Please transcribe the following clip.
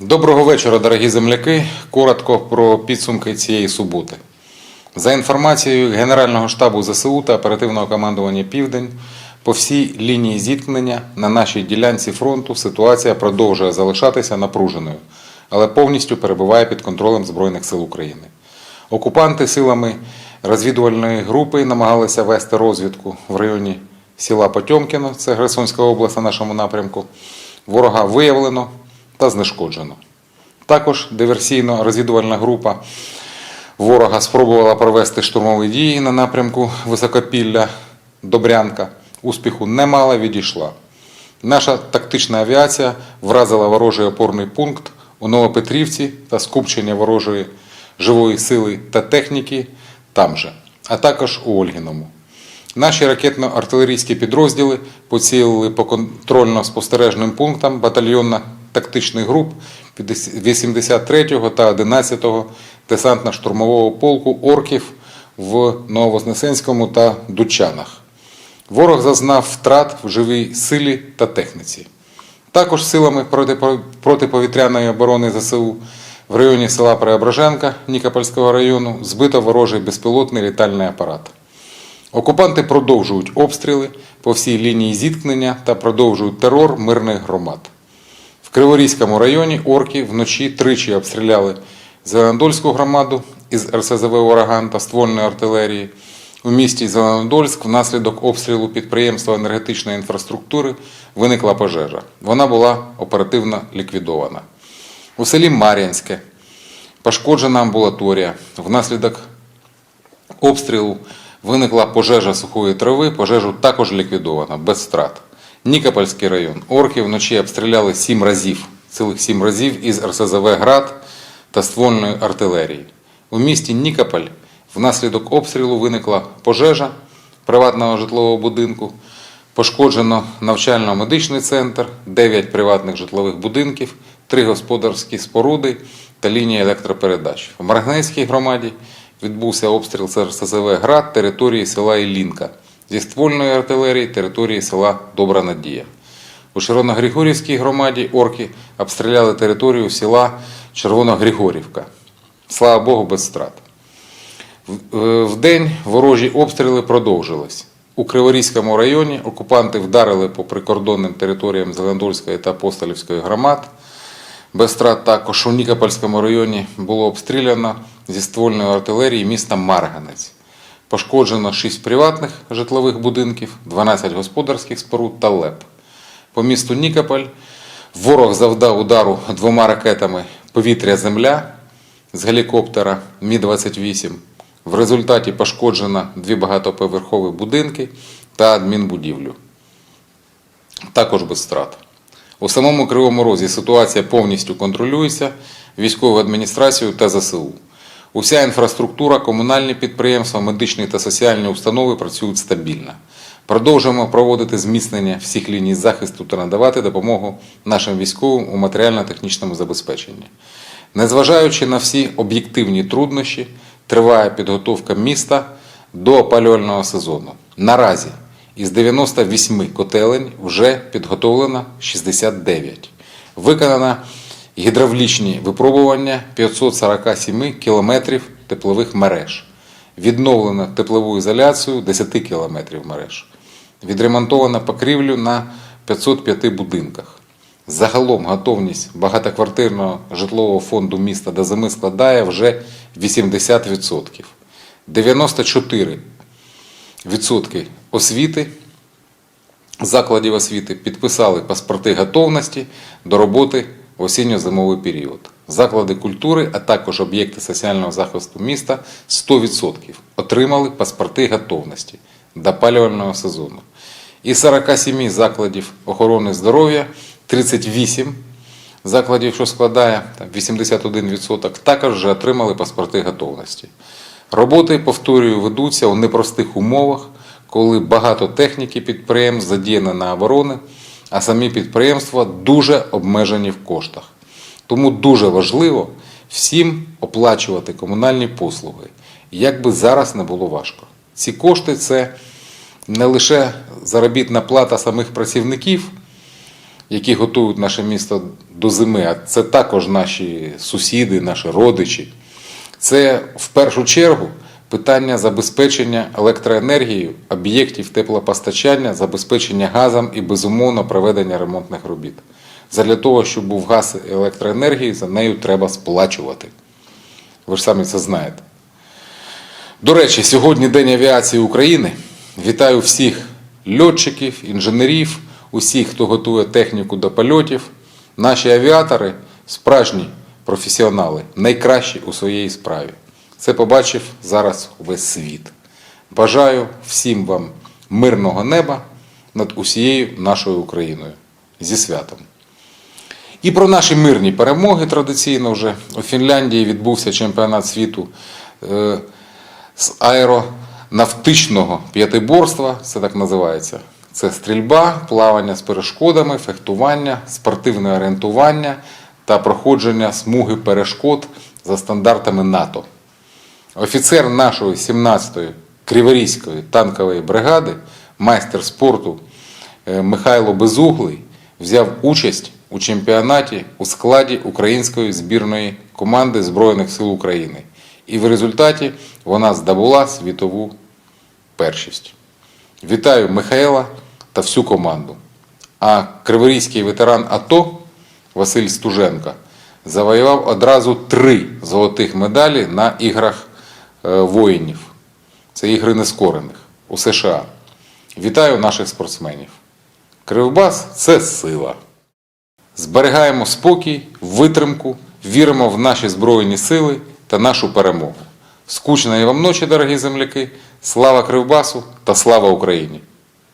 Доброго вечора, дорогі земляки. Коротко про підсумки цієї суботи. За інформацією Генерального штабу ЗСУ та оперативного командування Південь, по всій лінії зіткнення на нашій ділянці фронту ситуація продовжує залишатися напруженою, але повністю перебуває під контролем Збройних сил України. Окупанти силами розвідувальної групи намагалися вести розвідку в районі села Потьомкіно, це Херсонська область на нашому напрямку. Ворога виявлено та знешкоджено. Також диверсійно-розвідувальна група ворога спробувала провести штурмові дії на напрямку Високопілля Добрянка. Успіху не мала, відійшла. Наша тактична авіація вразила ворожий опорний пункт у Новопетрівці та скупчення ворожої живої сили та техніки там же, а також у Ольгіному. Наші ракетно-артилерійські підрозділи поцілили по контрольно-спостережним пунктам батальйонно-тактичних груп 83-го та 11-го десантно-штурмового полку орків в Нововознесенському та Дучанах. Ворог зазнав втрат в живій силі та техніці. Також силами протиповітряної оборони ЗСУ в районі села Преображенка Нікопольського району збито ворожий безпілотний літальний апарат. Окупанти продовжують обстріли по всій лінії зіткнення та продовжують терор мирних громад. Криворізькому районі орки вночі тричі обстріляли Зеленодольську громаду із РСЗВ «Ураган» та ствольної артилерії. У місті Зеленодольськ внаслідок обстрілу підприємства енергетичної інфраструктури виникла пожежа. Вона була оперативно ліквідована. У селі Мар'янське пошкоджена амбулаторія. Внаслідок обстрілу виникла пожежа сухої трави, пожежу також ліквідовано, без втрат. Нікопольський район. Орки вночі обстріляли сім разів, цілих сім разів із РСЗВ «Град» та ствольної артилерії. У місті Нікополь внаслідок обстрілу виникла пожежа приватного житлового будинку. Пошкоджено навчально-медичний центр, 9 приватних житлових будинків, 3 господарські споруди та лінії електропередач. В Маргнейській громаді відбувся обстріл РСЗВ «Град» території села Іллінка, зі ствольної артилерії території села Добра Надія. У Червоногригорівській громаді орки обстріляли територію села Червоногригорівка. Слава Богу, без втрат. В- е, Вдень ворожі обстріли продовжились. У Криворізькому районі окупанти вдарили по прикордонним територіям Зелендольської та Апостолівської громад. Без втрат також у Нікопольському районі було обстріляно зі ствольної артилерії міста Марганець. Пошкоджено 6 приватних житлових будинків, 12 господарських споруд та ЛЕП. По місту Нікополь ворог завдав удару двома ракетами повітря-земля з гелікоптера Мі-28. В результаті пошкоджено дві багатоповерхові будинки та адмінбудівлю. Також без втрат. У самому Кривому Розі ситуація повністю контролюється військовою адміністрацією та ЗСУ. Уся інфраструктура, комунальні підприємства, медичні та соціальні установи працюють стабільно. Продовжуємо проводити зміцнення всіх ліній захисту та надавати допомогу нашим військовим у матеріально-технічному забезпеченні. Незважаючи на всі об'єктивні труднощі, триває підготовка міста до опалювального сезону. Наразі із 98 котелень вже підготовлено 69. Виконано гідравлічні випробування 547 кілометрів теплових мереж. Відновлено теплову ізоляцію 10 кілометрів мереж. Відремонтовано покрівлю на 505 будинках. Загалом готовність багатоквартирного житлового фонду міста до зими складає вже 80%. 94% освіти закладів освіти підписали паспорти готовності до роботи в осінньо-зимовий період. Заклади культури, а також об'єкти соціального захисту міста 100% отримали паспорти готовності до опалювального сезону. Із 47 закладів охорони здоров'я 38 закладів, що складає 81%, також вже отримали паспорти готовності. Роботи, повторюю, ведуться у непростих умовах, коли багато техніки підприємств задіяно на оборони, а самі підприємства дуже обмежені в коштах. Тому дуже важливо всім оплачувати комунальні послуги, як би зараз не було важко. Ці кошти це не лише заробітна плата самих працівників які готують наше місто до зими, а це також наші сусіди, наші родичі. Це в першу чергу питання забезпечення електроенергією об'єктів теплопостачання, забезпечення газом і безумовно проведення ремонтних робіт. Задля того, щоб був газ і електроенергії, за нею треба сплачувати. Ви ж самі це знаєте. До речі, сьогодні День авіації України. Вітаю всіх льотчиків, інженерів, усіх, хто готує техніку до польотів. Наші авіатори справжні професіонали, найкращі у своїй справі. Це побачив зараз весь світ. Бажаю всім вам мирного неба над усією нашою Україною. Зі святом! І про наші мирні перемоги традиційно вже у Фінляндії відбувся чемпіонат світу е, з аеронавтичного п'ятиборства, це так називається. Це стрільба, плавання з перешкодами, фехтування, спортивне орієнтування та проходження смуги перешкод за стандартами НАТО. Офіцер нашої 17-ї Криворізької танкової бригади, майстер спорту е, Михайло Безуглий взяв участь у чемпіонаті у складі української збірної команди Збройних сил України. І в результаті вона здобула світову першість. Вітаю Михайла та всю команду. А криворізький ветеран АТО Василь Стуженко завоював одразу три золотих медалі на іграх воїнів. Це ігри нескорених у США. Вітаю наших спортсменів. Кривбас це сила. Зберігаємо спокій, витримку, віримо в наші Збройні сили та нашу перемогу. Скучної вам ночі, дорогі земляки! Слава Кривбасу та слава Україні!